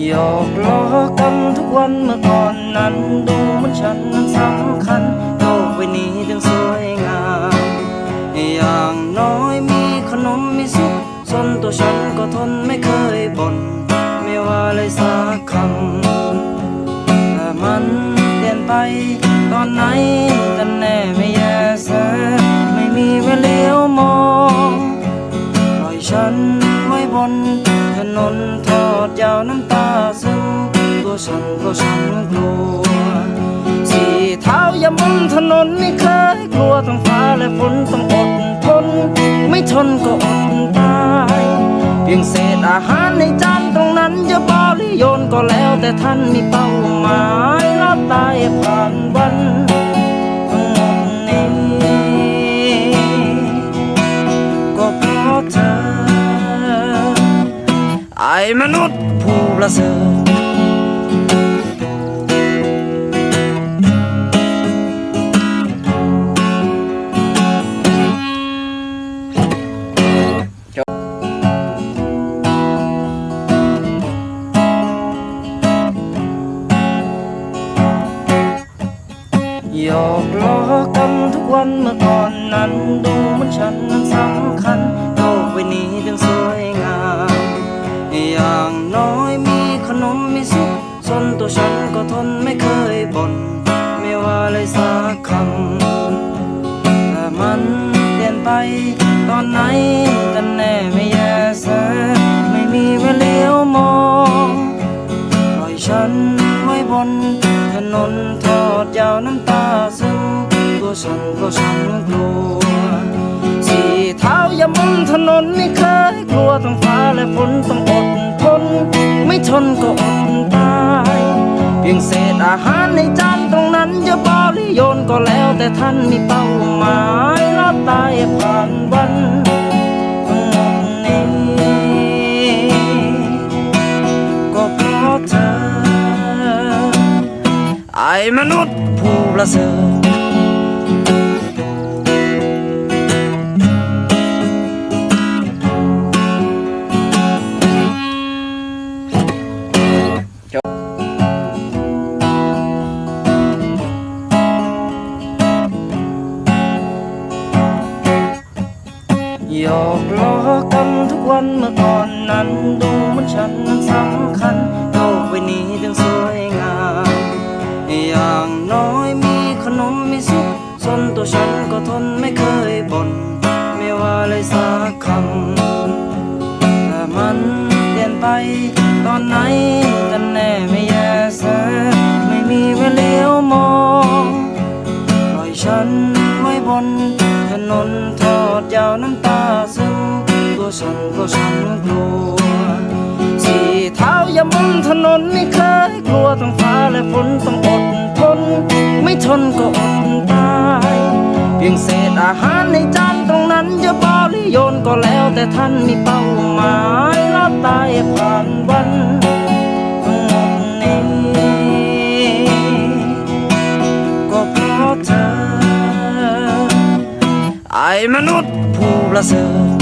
หยอกล้อกันทุกวันเมื่อก่อนนั้น ดูเหมือนฉันนั้นสำคัญโลกใบนี้จึงสวยงาม อย่างน้อยมีขนมมีสุขส่วนตัวฉันก็ทนไม่เคยบ่นไม่ว่าเลยสา ทอดยาวน้ำตาซึมตัวฉันก็ฉันกลัว สี่เท้าอย่าบนถนนไม่เคยกลัวทั้งฟ้าและฝนต้องอดทน ไม่ทนก็อดตายเพียงเศษอาหารในจานตรงนั้นจะบริโยนก็แล้วแต่ท่านมีเป้าหมายรอดตายผ่านวัน มนุษย์ผู้ประเสริฐหยอกล้อกันทุกวันเมื่อก่อนนั้นดูเหมือนฉันนั้นสำ อย่างน้อยมีขนมมีสุขส่วนตัวฉันก็ทนไม่เคยบ่นไม่ว่าเลยสักคำแต่มันเปลี่ยนไปตอนไหนกันแน่ไม่แย่แสไม่มีเวลเลี้ยวมองปล่อยฉันไว้บนถนนทอดยาวน้ำตาซึมตัวฉันก็ฉันกลัวสี่เท้าอย่าบนถนนไม่เคยกลัวทั้งฟ้าและฝนต้องอด นก็อดตายเพียงเศษอาหารในจานตรงนั้นจะบริโยนก็แล้วแต่ท่านมีเป้าหมายรอดตายผ่านวันทั้งหมดนี้ก็เพราะเธอ ไอ้มนุษย์ผู้ประเสริฐ หยอกล้อกันทุกวันเมื่อก่อนนั้น ดูเหมือนฉันนั้นสำคัญโลกใบนี้จึงสวยงาม อย่างน้อยมีขนมมีสุขส่วนตัวฉันก็ทนไม่เคยบ่นไม่ว่าเลยสักคำแต่มันเปลี่ยนไปตอนไหนกันแน่ไม่แย่แสไม่มีเวลาเลี้ยวมองปล่อยฉัน บน ถนนทอดยาวน้ำตาซึมตัวฉันก็ฉันกลัว สี่เท้าอย่าบนถนนไม่เคยกลัวทั้งฟ้าและฝนต้องอดทน ไม่ทนก็อดตายเพียงเศษอาหารในจานตรงนั้นจะบริโยนก็แล้วแต่ท่านมีเป้าหมายรอดตายผ่า มนุษย์ผู้ประเสริฐ